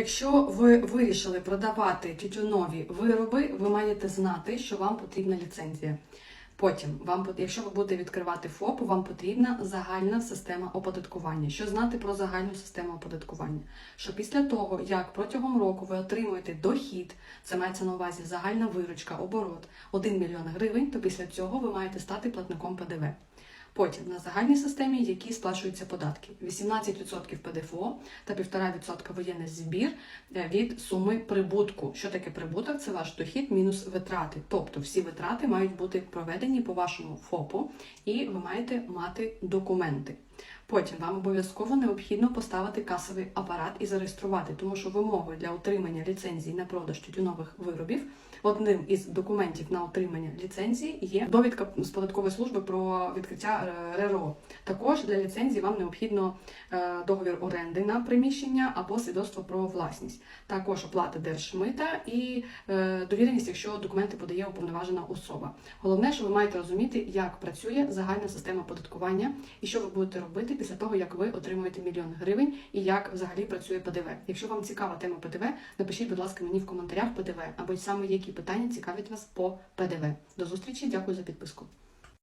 Якщо ви вирішили продавати тютюнові вироби, ви маєте знати, що вам потрібна ліцензія. Потім, вам, якщо ви будете відкривати ФОП, вам потрібна загальна система оподаткування. Що знати про загальну систему оподаткування? Що після того, як протягом року ви отримуєте дохід, це мається на увазі загальна виручка, оборот 1 мільйон гривень, то після цього ви маєте стати платником ПДВ. Потім на загальній системі, які сплачуються податки: 18% ПДФО та 1,5% воєнний збір е, від суми прибутку. Що таке прибуток? Це ваш дохід мінус витрати. Тобто всі витрати мають бути проведені по вашому ФОПу, і ви маєте мати документи. Потім вам обов'язково необхідно поставити касовий апарат і зареєструвати, тому що вимогою для отримання ліцензії на продаж тютюнових виробів одним із документів на отримання ліцензії є довідка з податкової служби про відкриття е, РРО. Також для ліцензії вам необхідно е, договір оренди на приміщення або свідоцтво про власність. Також оплата держмита і е, довіреність, якщо документи подає уповноважена особа. Головне, що ви маєте розуміти, як працює загальна система оподаткування і що ви будете робити після того, як ви отримуєте мільйон гривень, і як взагалі працює ПДВ. Якщо вам цікава тема ПДВ, напишіть, будь ласка, мені в коментарях ПДВ або саме які питання цікавлять вас по ПДВ. До зустрічі, дякую за підписку.